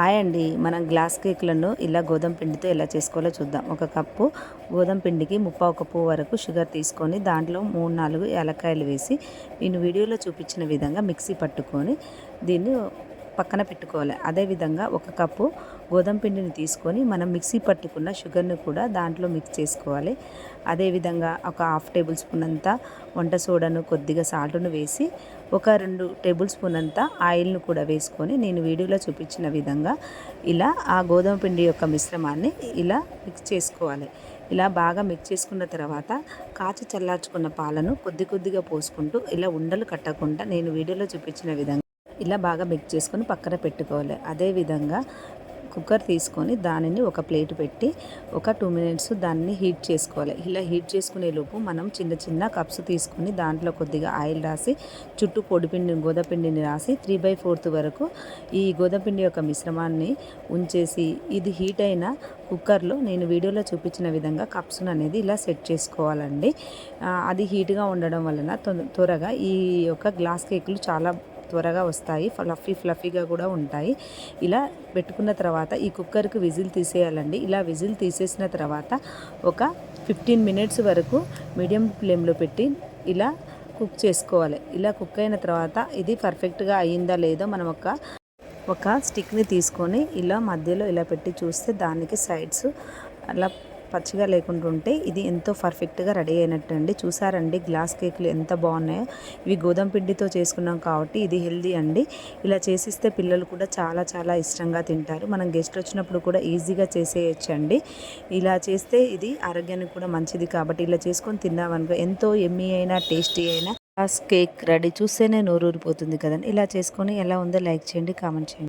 Hi అండి. మనం glass కేక్లను ఇలా గోధుమ పిండితో ఎలా చేసుకోవాలో చూద్దాం. ఒక కప్పు గోధుమ పిండికి ముప్పావు కప్పు వరకు షుగర్ తీసుకొని దాంట్లో మూడు నాలుగు ఏలక్కాయలు వేసి నేను వీడియోలో చూపించిన విధంగా మిక్సీ పట్టుకొని దీన్ని పక్కన పెట్టుకోవాలి. అదేవిధంగా ఒక కప్పు గోధుమ పిండిని తీసుకొని మనం మిక్సీ పట్టుకున్న షుగర్ని కూడా దాంట్లో మిక్స్ చేసుకోవాలి. అదేవిధంగా ఒక హాఫ్ టేబుల్ స్పూన్ అంతా వంట సోడాను కొద్దిగా సాల్ట్ను వేసి ఒక రెండు టేబుల్ స్పూన్ అంతా ఆయిల్ను కూడా వేసుకొని నేను వీడియోలో చూపించిన విధంగా ఇలా ఆ గోధుమ పిండి యొక్క మిశ్రమాన్ని ఇలా మిక్స్ చేసుకోవాలి. ఇలా బాగా మిక్స్ చేసుకున్న తర్వాత కాచి చల్లార్చుకున్న పాలను కొద్ది కొద్దిగా పోసుకుంటూ ఇలా ఉండలు కట్టకుండా నేను వీడియోలో చూపించిన విధంగా ఇలా బాగా మిక్స్ చేసుకొని పక్కన పెట్టుకోవాలి. అదేవిధంగా కుక్కర్ తీసుకొని దానిని ఒక ప్లేట్ పెట్టి ఒక టూ మినిట్స్ దాన్ని హీట్ చేసుకోవాలి. ఇలా హీట్ చేసుకునే లోపు మనం చిన్న చిన్న కప్స్ తీసుకొని దాంట్లో కొద్దిగా ఆయిల్ రాసి చుట్టూ పొడిపిండి గోధపిండిని రాసి త్రీ బై ఫోర్త్ వరకు ఈ గోధపిండి యొక్క మిశ్రమాన్ని ఉంచేసి ఇది హీట్ అయిన కుక్కర్లో నేను వీడియోలో చూపించిన విధంగా కప్స్ను అనేది ఇలా సెట్ చేసుకోవాలండి. అది హీట్గా ఉండడం వలన త్వరగా ఈ యొక్క గ్లాస్ కేకులు చాలా త్వరగా వస్తాయి. ఫ్లఫీ ఫ్లఫీగా కూడా ఉంటాయి. ఇలా పెట్టుకున్న తర్వాత ఈ కుక్కర్కి విజిల్ తీసేయాలండి. ఇలా విజిల్ తీసేసిన తర్వాత ఒక ఫిఫ్టీన్ మినిట్స్ వరకు మీడియం ఫ్లేమ్లో పెట్టి ఇలా కుక్ చేసుకోవాలి. ఇలా కుక్ అయిన తర్వాత ఇది పర్ఫెక్ట్గా అయ్యిందా లేదో మనం ఒక ఒక స్టిక్ని తీసుకొని ఇలా మధ్యలో ఇలా పెట్టి చూస్తే దానికి సైడ్స్ అలా పచ్చిగా లేకుండా ఉంటే ఇది ఎంతో పర్ఫెక్ట్గా రెడీ అయినట్టు అండి చూసారండి గ్లాస్ కేకులు ఎంత బాగున్నాయో. ఇవి గోధుమ పిండితో చేసుకున్నాం కాబట్టి ఇది హెల్దీ అండి. ఇలా చేసిస్తే పిల్లలు కూడా చాలా చాలా ఇష్టంగా తింటారు. మనం గెస్ట్ వచ్చినప్పుడు కూడా ఈజీగా చేసేయచ్చండి. ఇలా చేస్తే ఇది ఆరోగ్యానికి కూడా మంచిది కాబట్టి ఇలా చేసుకొని తిన్నామనుకో ఎంతో ఎమ్మీ అయినా టేస్టీ అయినా గ్లాస్ కేక్ రెడీ చూస్తేనే నోరూరిపోతుంది కదండి. ఇలా చేసుకొని ఎలా ఉందో లైక్ చేయండి కామెంట్ చేయండి.